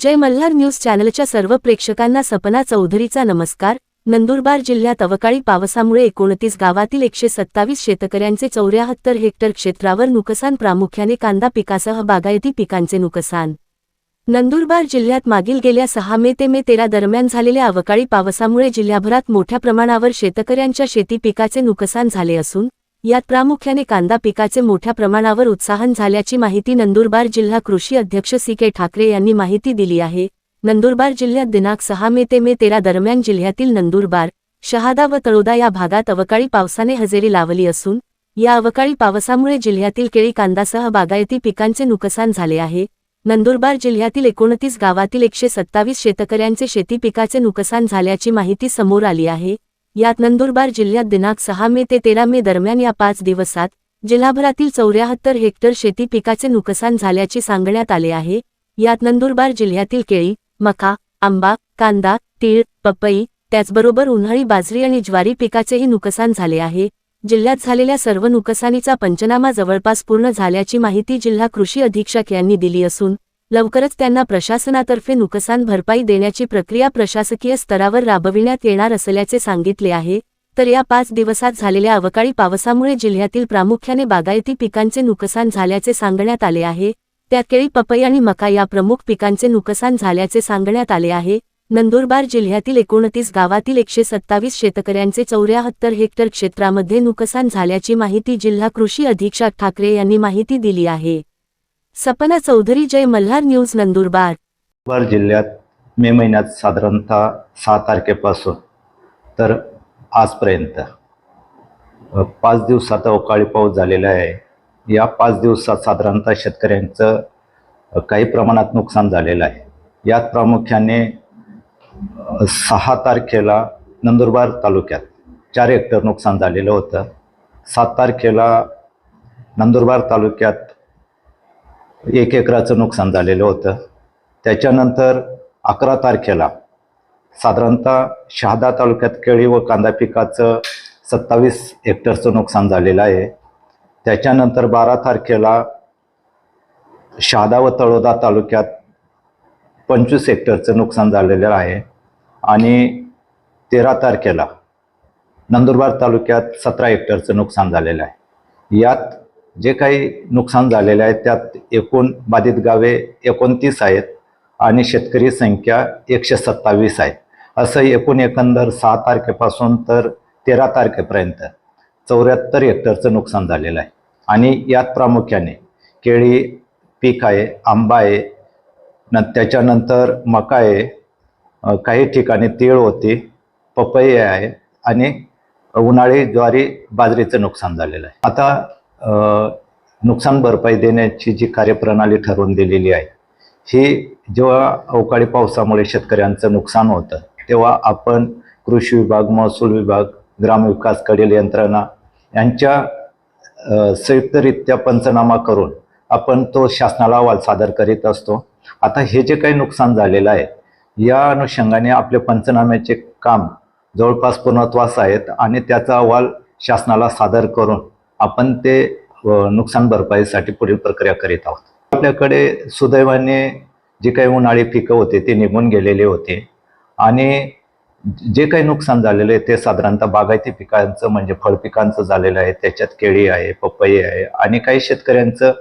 जय Malhar news चॅनलच्या सर्व प्रेक्षकांना सपना चौधरीचा नमस्कार. नंदुरबार जिल्ह्यात अवकाळी पावसामुळे एकोणतीस गावातील एकशे सत्तावीस शेतकऱ्यांचे चौऱ्याहत्तर हेक्टर क्षेत्रावर नुकसान प्रामुख्याने कांदा पिकासह बागायती पिकांचे नुकसान. नंदुरबार जिल्ह्यात मागील गेल्या सहा मे ते मे तेरा दरम्यान झालेल्या अवकाळी पावसामुळे जिल्ह्याभरात मोठ्या प्रमाणावर शेतकऱ्यांच्या शेती पिकाचे नुकसान झाले असून यात प्रामुख्याने कांदा पिकाचे मोठ्या प्रमाणावर उत्साहन झाल्याची माहिती नंदुरबार जिल्हा कृषी अध्यक्ष सी के ठाकरे यांनी माहिती दिली आहे. नंदुरबार जिल्ह्यात दिनांक सहा मे ते मे तेरा दरम्यान जिल्ह्यातील नंदुरबार शहादा व तळोदा या भागात अवकाळी पावसाने हजेरी लावली असून या अवकाळी पावसामुळे जिल्ह्यातील केळी कांदासह बागायती पिकांचे नुकसान झाले आहे. नंदुरबार जिल्ह्यातील एकोणतीस गावातील एकशे सत्तावीस शेतकऱ्यांचे शेती पिकाचे नुकसान झाल्याची माहिती समोर आली आहे. यात नंदुरबार जिल्ह्यात दिनांक सहा मे ते तेरा मे दरम्यान या पाच दिवसात जिल्हाभरातील चौऱ्याहत्तर हेक्टर शेती पिकाचे नुकसान झाल्याचे सांगण्यात आले आहे. यात नंदुरबार जिल्ह्यातील केळी मका आंबा कांदा तीळ पपई त्याचबरोबर उन्हाळी बाजरी आणि ज्वारी पिकाचेही नुकसान झाले आहे. जिल्ह्यात झालेल्या सर्व नुकसानीचा पंचनामा जवळपास पूर्ण झाल्याची माहिती जिल्हा कृषी अधीक्षक यांनी दिली असून लवकरच त्यांना प्रशासनातर्फे नुकसान भरपाई देण्याची प्रक्रिया प्रशासकीय स्तरावर राबविण्यात येणार असल्याचे सांगितले आहे. तर या पाच दिवसात झालेल्या अवकाळी पावसामुळे जिल्ह्यातील प्रामुख्याने बागायती पिकांचे नुकसान झाल्याचे सांगण्यात आले आहे. त्यात केळी पपई आणि मका या प्रमुख पिकांचे नुकसान झाल्याचे सांगण्यात आले आहे. नंदुरबार जिल्ह्यातील एकोणतीस गावातील एकशे सत्तावीस शेतकऱ्यांचे चौऱ्याहत्तर हेक्टर क्षेत्रामध्ये नुकसान झाल्याची माहिती जिल्हा कृषी अधीक्षक ठाकरे यांनी माहिती दिली आहे. सपना चौधरी जय मल्हार न्यूज नंदुरबार. नंदुरबार जिल्ह्यात मे महिन्यात साधारणतः सहा तारखेपासून तर आजपर्यंत पाच दिवसात अवकाळी पाऊस झालेला आहे. या पाच दिवसात साधारणतः शेतकऱ्यांचं काही प्रमाणात नुकसान झालेलं आहे. यात प्रामुख्याने सहा तारखेला नंदुरबार तालुक्यात चार हेक्टर नुकसान झालेलं होतं. सात तारखेला नंदुरबार तालुक्यात एक एकराचं नुकसान झालेलं होतं. त्याच्यानंतर अकरा तारखेला साधारणतः शहादा तालुक्यात केळी व कांदा पिकाचं सत्तावीस हेक्टरचं नुकसान झालेलं आहे. त्याच्यानंतर बारा तारखेला शहादा व तळोदा तालुक्यात पंचवीस हेक्टरचं नुकसान झालेलं आहे. आणि तेरा तारखेला नंदुरबार तालुक्यात सतरा हेक्टरचं नुकसान झालेलं आहे. यात जे काही नुकसान झालेलं आहे त्यात एकूण बाधित गावे एकोणतीस आहेत आणि शेतकरी संख्या एकशे सत्तावीस आहे. असं एकूण एकंदर सहा तारखेपासून तर तेरा तारखेपर्यंत चौऱ्याहत्तर हेक्टरचं नुकसान झालेलं आहे. आणि यात प्रामुख्याने केळी पीक आहे आंबा आहे न त्याच्यानंतर मका आहे काही ठिकाणी तीळ होती पपई आहे आणि उन्हाळी ज्वारी बाजरीचं नुकसान झालेलं आहे. आता नुकसान भरपाई देण्याची जी कार्यप्रणाली ठरवून दिलेली आहे ही जेव्हा अवकाळी पावसामुळे शेतकऱ्यांचं नुकसान होतं तेव्हा आपण कृषी विभाग महसूल विभाग ग्रामविकासकडील यंत्रणा यांच्या संयुक्तरित्या पंचनामा करून आपण तो शासनाला अहवाल सादर करीत असतो. आता हे जे काही नुकसान झालेलं आहे या अनुषंगाने आपले पंचनाम्याचे काम जवळपास पूर्णत्वास आहेत आणि त्याचा अहवाल शासनाला सादर करून आपण ते नुकसान भरपाईसाठी पुढील प्रक्रिया करीत आहोत. आपल्याकडे सुदैवाने जी काही उन्हाळी पिकं होते ते निघून गेलेले होते. आणि जे काही नुकसान झालेलं आहे ते साधारणतः बागायती पिकांचं म्हणजे फळपिकांचं झालेलं आहे त्याच्यात केळी आहे पपई आहे आणि काही शेतकऱ्यांचं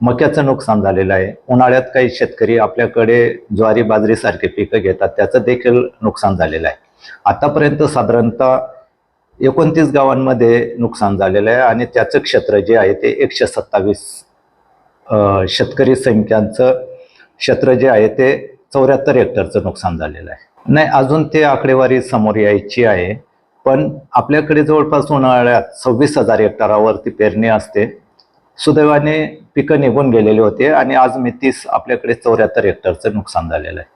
मक्याचं नुकसान झालेलं आहे. उन्हाळ्यात काही शेतकरी आपल्याकडे ज्वारी बाजरीसारखी पिकं घेतात त्याचं देखील नुकसान झालेलं आहे. आतापर्यंत साधारणतः एकोणतीस गावांमध्ये नुकसान झालेलं आहे आणि त्याचं क्षेत्र जे आहे ते एकशे सत्तावीस शेतकरी संख्यांचं क्षेत्र जे आहे ते चौऱ्याहत्तर हेक्टरचं नुकसान झालेलं आहे. नाही अजून ते आकडेवारी समोर यायची आहे पण आपल्याकडे जवळपास उन्हाळ्यात सव्वीस हजार हेक्टरावरती पेरणी असते. सुदैवाने पिकं निघून गेलेले होते आणि आज मी तीस आपल्याकडे चौऱ्याहत्तर हेक्टरचं नुकसान झालेलं आहे.